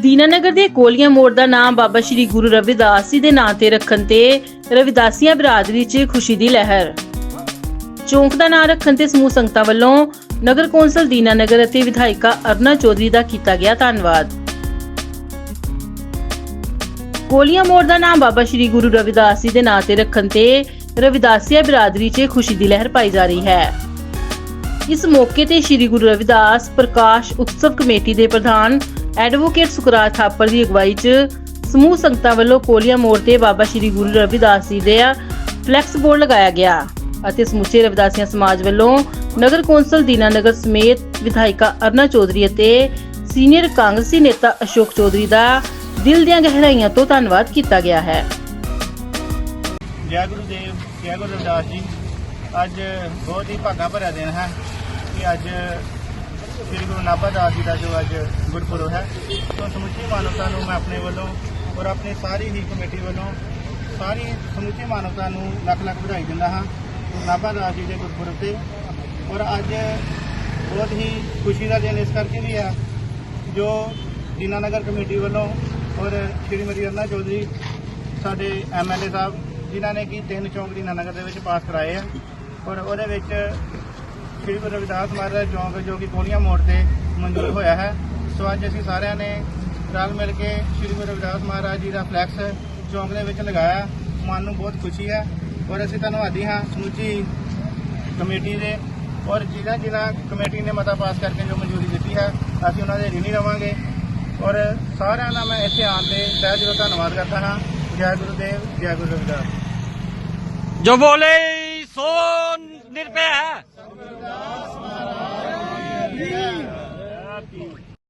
ਦੀਨਾਨਗਰ ਦੇ ਕੋਲੀਆਂ ਮੋੜ ਦਾ ਨਾਮ ਬਾਬਾ ਸ਼੍ਰੀ ਗੁਰੂ ਰਵਿਦਾਸ ਜੀ ਦੇ ਨਾਂ ਤੇ ਰੱਖਣ ਤੇ ਰਵਿਦਾਸੀਆਂ ਬਰਾਦਰੀ 'ਚ ਖੁਸ਼ੀ ਦੀ ਲਹਿਰ। ਚੌਂਕ ਦਾ ਨਾਂ ਰੱਖਣ ਤੇ ਸਮੂਹ ਸੰਗਤਾਂ ਵੱਲੋਂ ਨਗਰ ਕੌਂਸਲ ਦੀਨਾਨਗਰ ਅਤੇ ਵਿਧਾਇਕਾ ਅਰਨਾ ਚੌਧਰੀ ਦਾ ਕੀਤਾ ਗਿਆ ਧੰਨਵਾਦ। ਕੋਲੀਆਂ ਮੋੜ ਦਾ ਨਾਮ ਬਾਬਾ ਸ਼੍ਰੀ ਗੁਰੂ ਰਵਿਦਾਸ ਜੀ ਦੇ ਨਾਂ ਤੇ ਰੱਖਣ ਤੇ ਰਵਿਦਾਸੀਆ ਬਰਾਦਰੀ 'ਚ ਖੁਸ਼ੀ ਦੀ ਲਹਿਰ ਪਾਈ ਜਾ ਰਹੀ ਹੈ। ਇਸ ਮੌਕੇ ਤੇ ਸ਼੍ਰੀ ਗੁਰੂ ਰਵਿਦਾਸ ਪ੍ਰਕਾਸ਼ ਉਤਸਵ ਕਮੇਟੀ ਦੇ ਪ੍ਰਧਾਨ ਐਡਵੋਕੇਟ ਸੁਖਰਾਜ ਥਾਪਰ ਦੀ ਅਗਵਾਈ 'ਚ ਸਮੂਹ ਸੰਗਤਾਂ ਵੱਲੋਂ ਕੋਲੀਆਂ ਮੋੜ ਤੇ ਬਾਬਾ ਸ਼੍ਰੀ ਗੁਰੂ ਰਵਿਦਾਸ ਜੀ ਦੇ ਫਲੈਕਸ ਬੋਰਡ ਲਗਾਇਆ ਗਿਆ ਅਤੇ ਸਮੁੱਚੇ ਰਵਿਦਾਸੀਆਂ ਸਮਾਜ ਵੱਲੋਂ ਨਗਰ ਕੌਂਸਲ ਦੀਨਾਨਗਰ ਸਮੇਤ ਵਿਧਾਇਕਾ ਅਰਨਾ ਚੌਧਰੀ ਅਤੇ ਸੀਨੀਅਰ ਕਾਂਗਰਸੀ ਨੇਤਾ ਅਸ਼ੋਕ ਚੌਧਰੀ ਦਾ ਦਿਲ ਦੀਆਂ ਗਹਿਰਾਈਆਂ ਤੋਂ ਧੰਨਵਾਦ ਕੀਤਾ ਗਿਆ ਹੈ। ਜੈ ਗੁਰੂ ਦੇਵ, ਜੈ ਗੁਰੂ ਰਵਿਦਾਸ ਜੀ, ਅੱਜ ਬਹੁਤ ਹੀ ਭਾਗਾ ਭਰਿਆ ਦਿਨ ਹੈ ਕਿ ਅੱਜ ਸ੍ਰੀ ਗੁਰੂ ਨਾਨਕ ਦਾਸ ਜੀ ਦਾ ਜੋ ਅੱਜ ਗੁਰਪੁਰਬ ਹੈ, ਸੋ ਸਮੁੱਚੀ ਮਾਨਵਤਾ ਨੂੰ ਮੈਂ ਆਪਣੇ ਵੱਲੋਂ ਔਰ ਆਪਣੀ ਸਾਰੀ ਹੀ ਕਮੇਟੀ ਵੱਲੋਂ ਸਾਰੀ ਸਮੁੱਚੀ ਮਾਨਵਤਾ ਨੂੰ ਲੱਖ ਲੱਖ ਵਧਾਈ ਦਿੰਦਾ ਹਾਂ। ਗੁਰੂ ਨਾਨਕ ਦਾਸ ਜੀ ਦੇ ਗੁਰਪੁਰਬ ਤੇ। ਔਰ ਅੱਜ ਬਹੁਤ ਹੀ ਖੁਸ਼ੀ ਦਾ ਦਿਨ ਇਸ ਕਰਕੇ ਵੀ ਹੈ ਜੋ ਦੀਨਾਨਗਰ ਕਮੇਟੀ ਵੱਲੋਂ ਔਰ ਸ਼੍ਰੀਮਤੀ ਅਰਨਾ ਚੌਧਰੀ, ਸਾਡੇ ਐਮਐਲਏ ਸਾਹਿਬ, ਜਿਨ੍ਹਾਂ ਨੇ ਕਿ ਤਿੰਨ ਚੌਂਕ ਦੀਨਾਨਗਰ ਦੇ ਵਿੱਚ ਪਾਸ ਕਰਾਏ ਆ। ਔਰ ਉਹਦੇ ਵਿੱਚ ਸ੍ਰੀ ਗੁਰੂ ਰਵਿਦਾਸ ਮਹਾਰਾਜ ਚੌਂਕ ਜੋ ਕਿ ਕੋਲੀਆਂ ਮੋੜ ਤੇ ਮਨਜ਼ੂਰ ਹੋਇਆ ਹੈ। ਸੋ ਅੱਜ ਅਸੀਂ ਸਾਰਿਆਂ ਨੇ ਰਲ ਮਿਲ ਕੇ ਸ੍ਰੀ ਗੁਰੂ ਰਵਿਦਾਸ ਮਹਾਰਾਜ ਜੀ ਦਾ ਫਲੈਕਸ ਚੌਂਕ ਦੇ ਵਿੱਚ ਲਗਾਇਆ। ਮਨ ਨੂੰ ਬਹੁਤ ਖੁਸ਼ੀ ਹੈ ਔਰ ਅਸੀਂ ਧੰਨਵਾਦੀ ਹਾਂ ਸਮੁੱਚੀ ਕਮੇਟੀ ਦੇ ਔਰ ਜਿਨ੍ਹਾਂ ਜਿਨ੍ਹਾਂ ਕਮੇਟੀ ਨੇ ਮਤਾ ਪਾਸ ਕਰਕੇ ਜੋ ਮਨਜ਼ੂਰੀ ਦਿੱਤੀ ਹੈ, ਅਸੀਂ ਉਹਨਾਂ ਦੇ ਰਿਣੀ ਰਵਾਂਗੇ। ਔਰ ਸਾਰਿਆਂ ਦਾ ਮੈਂ ਇੱਥੇ ਆਉਣ ਦੇ ਤਹਿ ਦਿਲੋਂ ਧੰਨਵਾਦ ਕਰਦਾ ਹਾਂ। ਜੈ ਗੁਰੂਦੇਵ, ਜੈ ਗੁਰੂ ਰਵਿਦਾਸ। ਜੋ ਬੋਲੇ ਸੋ ਨਿਰਭੈ Sim.